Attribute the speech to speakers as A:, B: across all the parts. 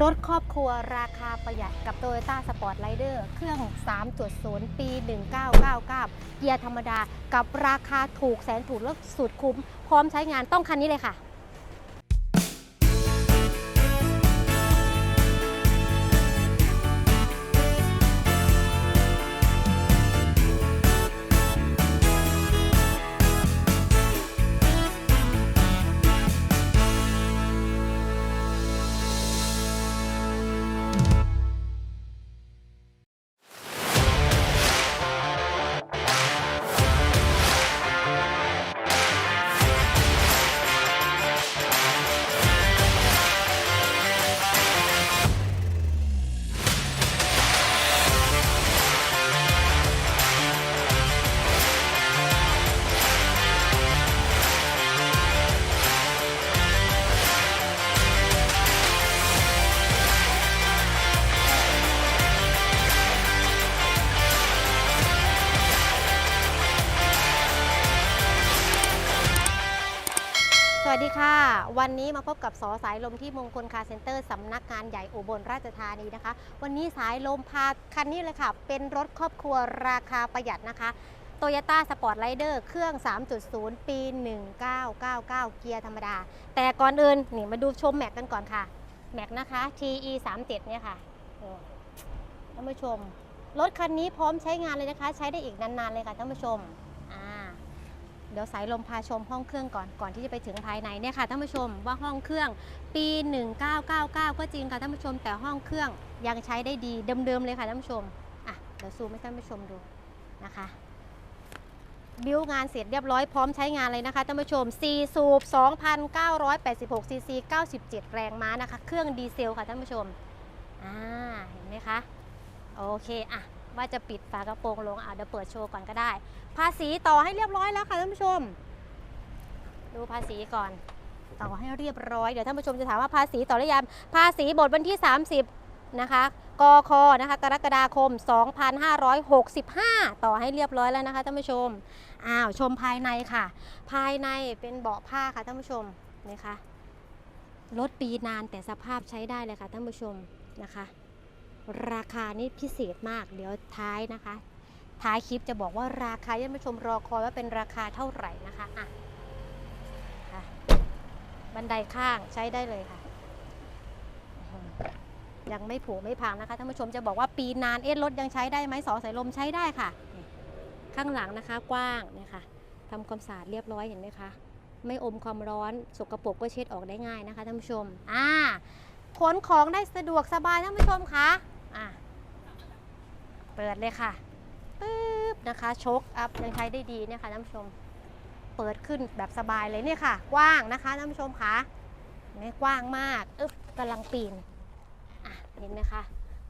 A: รถครอบครัวราคาประหยัดกับ Toyota Sport Rider เครื่อง 3.0 ปี 1999 เกียร์ธรรมดา กับราคาถูกแสนถูกและสุดคุ้ม พร้อมใช้งานต้องคันนี้เลยค่ะ วัสดีค่ะ วันนี้มาพบกับสอสายลมที่มงคลคาร์เซ็นเตอร์สำนักงานใหญ่อุบลราชธานีนะคะ วันนี้สายลมพาคันนี้เลยค่ะ เป็นรถครอบครัวราคาประหยัดนะคะ Toyota Sport Rider เครื่อง 3.0 ปี 1999 เกียร์ธรรมดา แต่ก่อนอื่นนี่มาดูชมแม็กกันก่อนค่ะ แม็กนะคะ TE 37เนี่ยค่ะท่านผู้ชม รถคันนี้พร้อมใช้งานเลยนะคะ ใช้ได้อีกนานๆเลยค่ะท่านผู้ชม เดี๋ยวสายลมพาชมห้องเครื่องก่อนก่อนที่จะไปถึงภายในเนี่ยค่ะท่านผู้ชมว่าห้องเครื่องปี 1999 ก็จริงค่ะท่านผู้ชม แต่ห้องเครื่องยังใช้ได้ดีเดิมๆเลยค่ะท่านผู้ชมอะเดี๋ยวซูมให้ท่านผู้ชมดูนะคะบิวงานเสร็จเรียบร้อยพร้อมใช้งานเลยนะคะท่านผู้ชม 4 สูบ 2,986 ซีซี 97 แรงม้านะคะ เครื่องดีเซลค่ะท่านผู้ชมอ่าเห็นไหมคะ โอเค อะ ว่าจะปิดฝากระโปรงลงอะเดี๋ยวเปิดโชว์ก่อนก็ได้ ภาษีต่อให้เรียบร้อยแล้วค่ะท่านผู้ชม ดูภาษีก่อน ต่อให้เรียบร้อยเดี๋ยวท่านผู้ชมจะถามว่าภาษีต่อหรือยังภาษีบทวันที่ 30 นะคะกคนะคะกรกฎาคม 2565 ต่อให้เรียบร้อยแล้วนะคะท่านผู้ชมอ้าวชมภายในค่ะ ภายในเป็นเบาะผ้าค่ะท่านผู้ชมนี่ค่ะรถปีนานแต่สภาพใช้ได้เลยค่ะท่านผู้ชมนะคะ ราคานี่พิเศษมาก เดี๋ยวท้ายนะคะ ท้ายคลิปจะบอกว่าราคาท่านผู้ชมรอคอยว่าเป็นราคาเท่าไหร่นะคะอะค่ะบันไดข้างใช้ได้เลยค่ะ ยังไม่ผุไม่พังนะคะท่านผู้ชมจะบอกว่าปีนานเอ๊ะรถยังใช้ได้ไหมสอสายลมใช้ได้ค่ะ ข้างหลังนะคะกว้างนี่ยค่ะทำความสะอาดเรียบร้อยเห็นไหมคะไม่อมความร้อนสกปรกก็เช็ดออกได้ง่ายนะคะท่านผู้ชม อ่าขนของได้สะดวกสบายท่านผู้ชมคะ่ะ เปิดเลยค่ะปึ๊บนะคะโชคอัพยังใช้ได้ดีเนี่ยค่ะท่านผู้ชม เปิดขึ้นแบบสบายเลยเนี่ยค่ะ กว้างนะคะท่านผู้ชมคะเนไม่กว้างมากอึ๊บกำลังปีนอะเห็นไหมคะ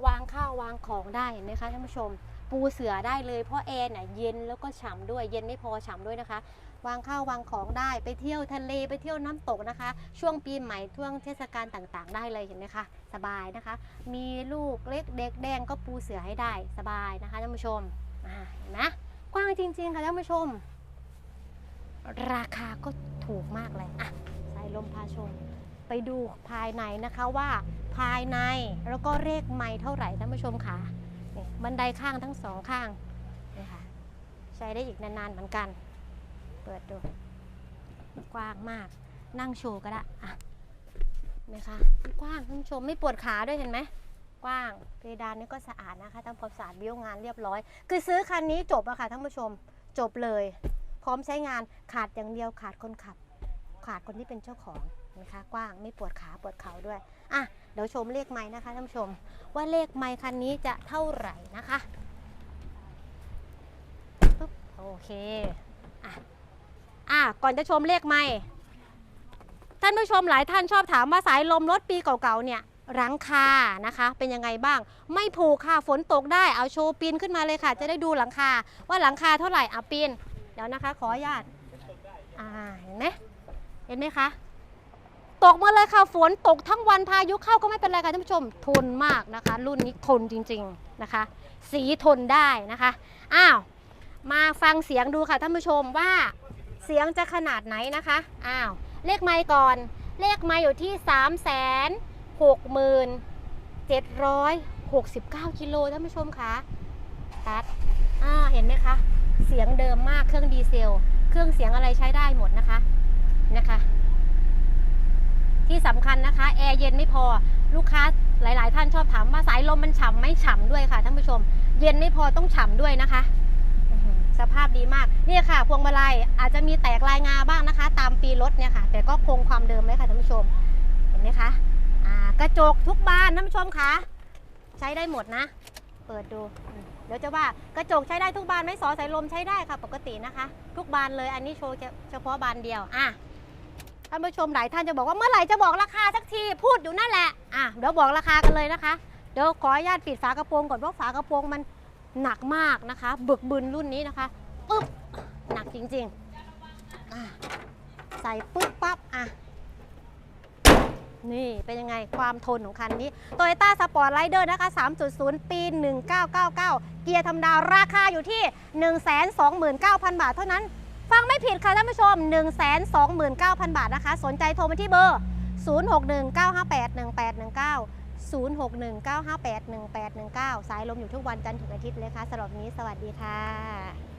A: วางข้าววางของได้เห็นไหมคะท่านผู้ชม ปูเสือได้เลยเพราะแอร์เนี่ยเย็นแล้วก็ฉ่ำด้วยเย็นไม่พอฉ่ำด้วยนะคะ วางข้าววางของได้ไปเที่ยวทะเลไปเที่ยวน้ำตกนะคะ ช่วงปีใหม่ช่วงเทศกาลต่างๆ ได้เลยเห็นไหมคะสบายนะคะ มีลูกเล็กเด็กแดงก็ปูเสือให้ได้สบายนะคะท่านผู้ชมเห็นไหมกว้างจริง ๆ ค่ะท่านผู้ชม ราคาก็ถูกมากเลยอะสายลมพาชม ไปดูภายในนะคะว่าภายในแล้วก็เลขไม้เท่าไหร่ท่านผู้ชมค่ะบันไดข้างทั้งสองข้างนี่ค่ะใช้ได้อีกนานๆเหมือนกัน เปิดดู กว้างมาก นั่งโชว์ก็ได้อะเห็นไหมคะกว้างท่านชมไม่ปวดขาด้วยเห็นไหมกว้างเพดานนี่ก็สะอาดนะคะทำความสะอาดบิ้วงานเรียบร้อย คือซื้อคันนี้จบอะค่ะท่านผู้ชมจบเลย พร้อมใช้งานขาดอย่างเดียวขาดคนขับ ขาดคนที่เป็นเจ้าของนะคะ กว้างไม่ปวดขาปวดเข่าด้วยอะเดี๋ยวชมเลขไม้นะคะท่านผู้ชม ว่าเลขไม้คันนี้จะเท่าไหร่นะคะปึ๊บโอเคอะ อะก่อนจะชมเลขไม้ท่านผู้ชมหลายท่านชอบถามว่าสายลมรถปีเก่าๆเนี่ยหลังคานะคะ เป็นยังไงบ้าง ไม่ผูกค่ะฝนตกได้เอาโชว์ปีนขึ้นมาเลยค่ะ จะได้ดูหลังคา ว่าหลังคาเท่าไหร่เอาปีนเดี๋ยวนะคะ ขออนุญาตอ่าเห็นไหมเห็นไหมคะตกมาเลยค่ะฝนตกทั้งวันพายุเข้าก็ไม่เป็นไรค่ะท่านผู้ชมทนมากนะคะ รุ่นนี้ทนจริง ๆนะคะ สีทนได้นะคะอ้าวมาฟังเสียงดูค่ะท่านผู้ชมว่า เสียงจะขนาดไหนนะคะ อ้าว เลขไมค์ก่อน เลขไมค์อยู่ที่ 3 6 769กิโลท่านผู้ชมคะตัดอ่าเห็นไหมคะ เสียงเดิมมากเครื่องดีเซล เครื่องเสียงอะไรใช้ได้หมดนะคะ นะคะ ที่สำคัญนะคะ แอร์เย็นไม่พอ ลูกค้าหลาย ๆ ท่านชอบถามว่าสายลมมันฉ่ำไม่ฉ่ำด้วยค่ะท่านผู้ชม เย็นไม่พอต้องฉ่ำด้วยนะคะ สภาพดีมากนี่ค่ะ พวงมาลัยอาจจะมีแตกลายงาบ้างนะคะ ตามปีรถเนี่ยค่ะ แต่ก็คงความเดิมไว้ค่ะท่านผู้ชมเห็นไหมคะกระจกทุกบานท่านผู้ชมคะใช้ได้หมดนะ เปิดดู เดี๋ยวจะว่ากระจกใช้ได้ทุกบานไหม่สอสายลมใช้ได้ค่ะ ปกตินะคะ ทุกบานเลยอันนี้โชว์เฉพาะบานเดียวอะท่านผู้ชมหลายท่านจะบอกว่าเมื่อไหร่จะบอกราคาสักทีพูดอยู่นั่นแหละอะเดี๋ยวบอกราคากันเลยนะคะเดี๋ยวขออนุญาตปิดฝากระโปรงก่อนเพราะฝากระโปรงมัน หนักมากนะคะ บึกบึนรุ่นนี้นะคะปึ๊บหนักจริงๆใส่ปึ๊บปั๊บอะนี่เป็นยังไงความทนของคันนี้ Toyota Sport Rider นะคะ 3.0 ปี 1999 เกียร์ธรรมดาราคาอยู่ที่ 129,000 บาทเท่านั้น ฟังไม่ผิดค่ะท่านผู้ชม 129,000 บาทนะคะ สนใจโทรมาที่เบอร์ 0619581819 0619581819 สายลมอยู่ทุกวันจันทร์ถึงอาทิตย์เลยค่ะสำหรับนี้สวัสดีค่ะ